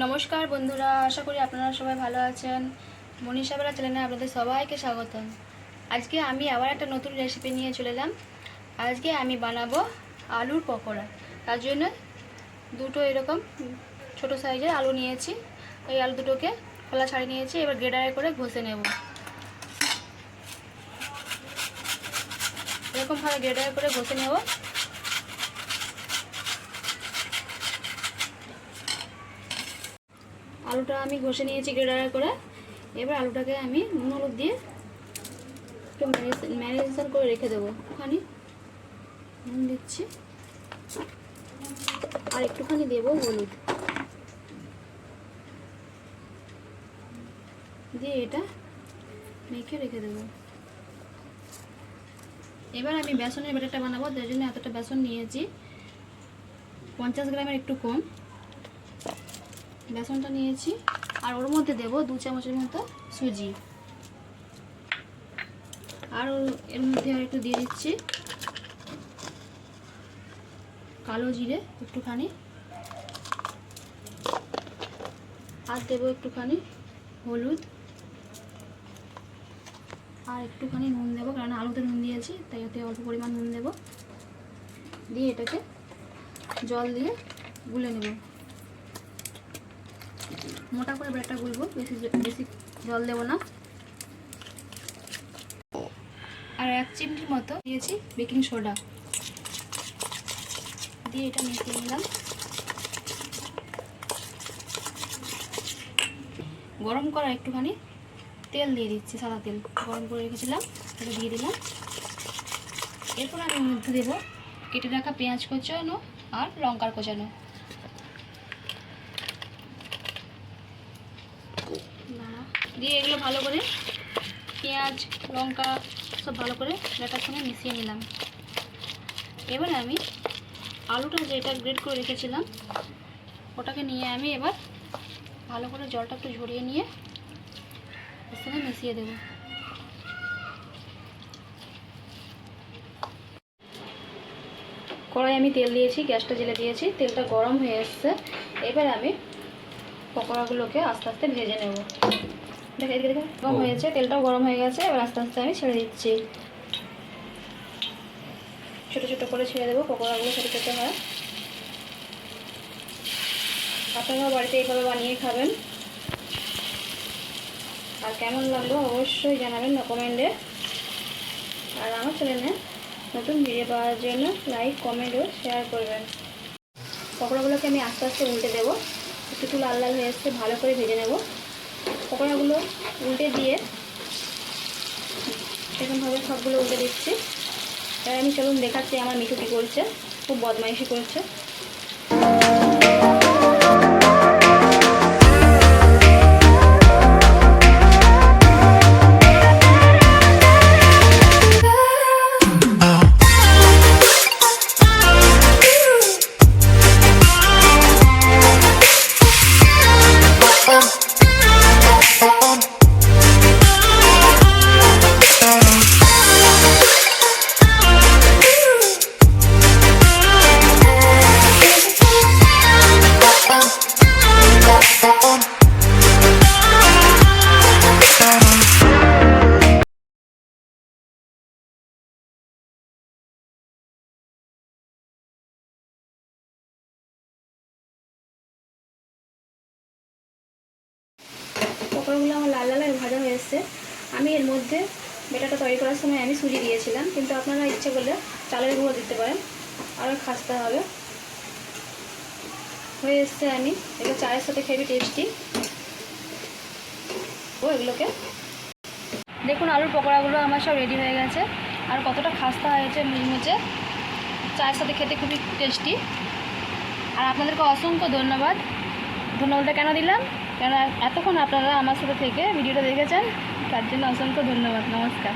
নমস্কার বন্ধুরা, আশা করি আপনারা সবাই ভালো আছেন। মনীষা বেলা চ্যানেলে আপনাদের সবাইকে স্বাগতম। আজকে আমি আবার একটা নতুন রেসিপি নিয়ে চলে এলাম। আজকে আমি বানাবো আলুর পকোড়া। তার জন্য দুটো এরকম ছোট সাইজের আলু নিয়েছি। এই আলু দুটোকে খোলা ছাড়িয়ে নিয়েছি, এবার গ্রেডারে করে ঘষে নেব। এরকমভাবে গ্রেডারে করে ঘষে নেব। আলুটা আমি ঘষে নিয়েছি গ্রেডারে করে। এবার আলুটাকে আমি নুন হলুদ দিয়ে একটু ম্যারিনেশন করে রেখে দেবো একটুখানি নুন দিচ্ছি। আর একটুখানি দেবো হলুদ। দিয়ে এটা মেখে রেখে দেবো। এবার আমি বেসনের ব্যাটারটা বানাবো, তার জন্য এতটা বেসন নিয়েছি। পঞ্চাশ গ্রামের একটু কম। বেসনটা নিয়েছি। আর ওর মধ্যে দেব দু চামচের মতো সুজি। আর এর মধ্যে আর একটু দিয়ে দিচ্ছি কালো জিরে একটুখানি। আর দেবো একটুখানি হলুদ। আর একটুখানি নুন দেবো, কারণ আলুতে নুন দিয়েছি, তাই ওতে অল্প পরিমাণ নুন দেবো। দিয়ে এটাকে জল দিয়ে গুলে নেব। মোটা করে ব্রেডটা গুলবো, বেশি বেশি জল দেবো না। আর এক চিমটির মতো দিয়েছি বেকিং সোডা। দিয়ে এটা মিশিয়ে নিলাম। গরম করা একটুখানি তেল দিয়ে দিচ্ছি, সাদা তেল। গরম করে রেখেছিলাম এটা দিয়ে দিলাম। এরপর আমি মধ্যে দেবো কেটে রাখা পেঁয়াজ কোচানো আর লঙ্কার কোচানো। দিয়ে এগুলো ভালো করে পেঁয়াজ, লঙ্কা সব ভালো করে ব্যাটার সঙ্গে মিশিয়ে নিলাম। এবার আমি আলুটা যেটা গ্রেড করে রেখেছিলাম, ওটাকে নিয়ে আমি এবার ভালো করে জলটা একটু ঝরিয়ে নিয়ে এর সঙ্গে মিশিয়ে দেবো। কড়াই আমি তেল দিয়েছি, গ্যাসটা জেলে দিয়েছি, তেলটা গরম হয়ে এসছে। এবার আমি পকোড়াগুলোকে আস্তে আস্তে ভেজে নেব। দেখে এদিকে দেখো গরম হয়েছে তেলটাও গরম হয়ে গেছে এবার আস্তে আস্তে আমি ছেড়ে দিচ্ছি। ছোটো ছোটো করে ছেড়ে দেবো পকোড়াগুলো ছোটো ছোটো হয়। আপনারাও বাড়িতে এইভাবে বানিয়ে খাবেন। আর কেমন লাগল অবশ্যই জানাবেন কমেন্টে। আর আমার চ্যানেলে নতুন ভিডিও পাওয়ার জন্য লাইক কমেন্ট ও শেয়ার করবেন। পকোড়াগুলোকে আমি আস্তে আস্তে উল্টে দেবো। একটু একটু লাল লাল হয়ে এসছে ভালো করে ভেজে নেব। পকোড়াগুলো উল্টে দিয়ে এরকমভাবে সবগুলো উল্টে দিচ্ছি। এবার আমি চলুন দেখাচ্ছি আমার মিঠু কী করছে, খুব বদমাইশি করছে। পকোড়াগুলো আমার লাল লাল ভাজা হয়ে এসছে। আমি এর মধ্যে বেটাটা তৈরি করার সময় আমি সুজি দিয়েছিলাম, কিন্তু আপনারা ইচ্ছে করলে চালের গুঁড়ো দিতে পারেন। আরও খাসতে হবে। হয়ে এসছে আমি। এগুলো চায়ের সাথে খেবি টেস্টি ও, এগুলোকে? দেখুন, আলুর পকোড়াগুলো আমার সব রেডি হয়ে গেছে। আর কতটা খাস্তা হয়েছে মুচমুচে চায়ের সাথে খেতে খুবই টেস্টি আর আপনাদেরকে অসংখ্য ধন্যবাদ। ধন্যবাদটা কেন দিলাম? কেন এতক্ষণ আপনারা আমার সাথে থেকে ভিডিওটা দেখেছেন, তার জন্য অসংখ্য ধন্যবাদ। নমস্কার।